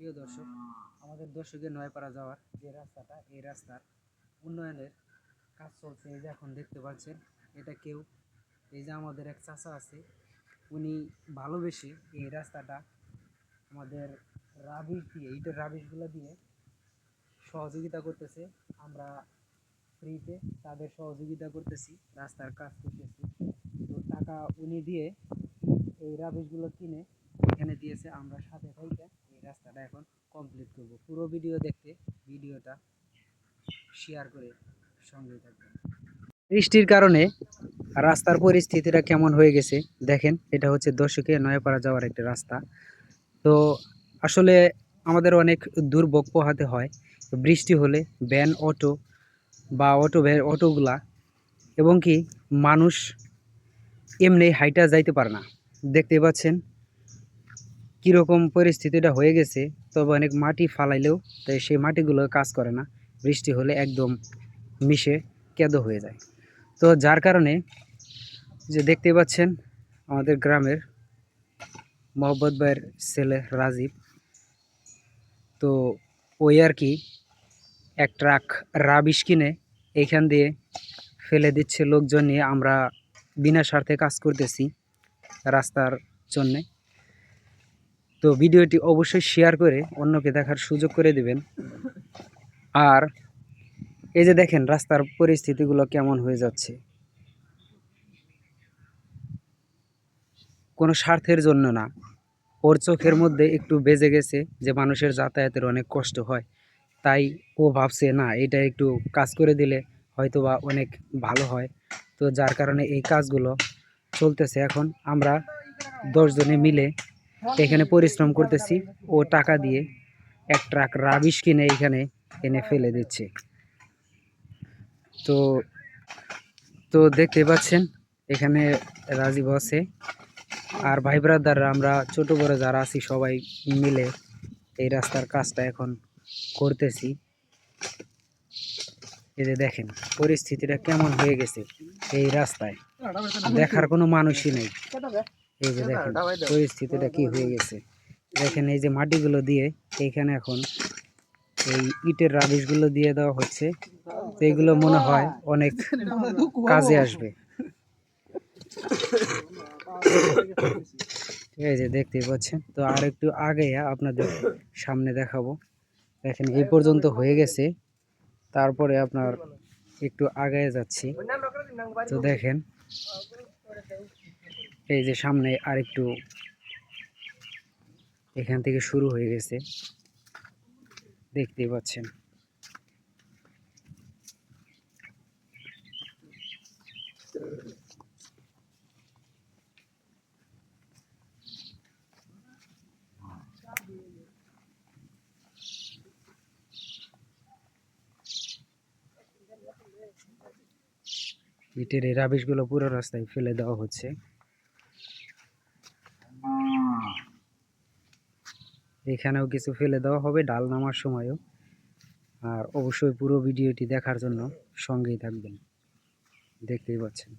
প্রিয় দর্শক, আমাদের দর্শকের নয়পাড়া যাওয়ার যে রাস্তাটা, এই রাস্তার উন্নয়নের কাজ চলছে। এই যে এখন দেখতে পাচ্ছেন, এটা কেউ, এই যে আমাদের এক চাচা আছে, উনি ভালোবেসে এই রাস্তাটা আমাদের রাবিশ দিয়ে, ইটের রাবিশগুলো দিয়ে সহযোগিতা করতেছে। আমরা ফ্রিতে তাদের সহযোগিতা করতেছি, রাস্তার কাজ করতেছি। তো টাকা উনি দিয়ে এই রাবিশগুলো কিনে এখানে দিয়েছে, আমরা সাথে থাইকা রাস্তাটা এখন কমপ্লিট করব। পুরো ভিডিও দেখতে ভিডিওটা শেয়ার করে সঙ্গে থাকবেন বৃষ্টির কারণে রাস্তার পরিস্থিতিটা কেমন হয়ে গেছে দেখেন, এটা হচ্ছে দর্শকে নয়াপাড়া যাওয়ার একটা রাস্তা। তো আসলে আমাদের অনেক দুর্ভোগ পোহাতে হয়, বৃষ্টি হলে ভ্যান অটো বা অটো ভ্যান অটোগুলা এবং কি মানুষ এমনি হাইটা যাইতে পারে না। দেখতে পাচ্ছেন কীরকম পরিস্থিতিটা হয়ে গেছে, তবে অনেক মাটি ফালাইলেও তাই সেই মাটিগুলো কাজ করে না। বৃষ্টি হলে একদম মিশে কেদো হয়ে যায়। তো যার কারণে যে দেখতে পাচ্ছেন, আমাদের গ্রামের মোহাম্মদ ভাইয়ের ছেলে রাজীব। তো ওই আর কি এক ট্রাক রাবিশ কিনে এইখান দিয়ে ফেলে দিচ্ছে লোকজন নিয়ে। আমরা বিনা স্বার্থে কাজ করতেছি রাস্তার জন্যে। তো ভিডিওটি অবশ্যই শেয়ার করে অন্যকে দেখার সুযোগ করে দিবেন। আর এই যে দেখেন, রাস্তার পরিস্থিতিগুলো কেমন হয়ে যাচ্ছে। কোনো স্বার্থের জন্য না। ওর চোখের মধ্যে একটু বেজে গেছে যে মানুষের যাতায়াতের অনেক কষ্ট হয়। তাই ও ভাবছে, না, এটা একটু কাজ করে দিলে হয়তো বা অনেক ভালো হয়। তো যার কারণে এই কাজগুলো চলতেছে। এখন আমরা দশজনে মিলে এখানে পরিশ্রম করতেছি। ও টাকা দিয়ে এক ট্রাক রাবিশ কিনে এখানে এনে ফেলে দিচ্ছে। তো তো দেখতে পাচ্ছেন, এখানে রাজীব আছে। আর ভাই ব্রাদাররা, আমরা ছোট বড় যারা আছি, সবাই মিলে এই রাস্তার কাজটা এখন করতেছি। এই যে দেখেন, পরিস্থিতিটা কেমন হয়ে গেছে এই রাস্তায়। দেখার কোনো মানুষই নেই। এই যে দেখেন পরিস্থিতিটা কি হয়ে গেছে? দেখেন এই যে মাটিগুলো দিয়ে এইখানে এখন এই ইটের রাবিশগুলো দিয়ে দেওয়া হচ্ছে। তো এগুলো মনে হয় অনেক কাজে আসবে। ঠিক আছে দেখতেই পাচ্ছেন তো আর একটু আগে আপনাদের সামনে দেখাবো। দেখেন এই পর্যন্ত হয়ে গেছে। তারপরে আপনার একটু আগে যাচ্ছি। তো দেখেন এই যে সামনে আর একটু এখান থেকে শুরু হয়ে গেছে। দেখতেই পাচ্ছেন। ইটের এই রাবিশগুলো পুরো রাস্তায় ফেলে দেওয়া হচ্ছে। এখানেও কিছু ফেলে দেওয়া হবে ডাল নামার সময়ও। আর অবশ্যই পুরো ভিডিওটি দেখার জন্য সঙ্গেই থাকবেন। দেখতেই পাচ্ছেন।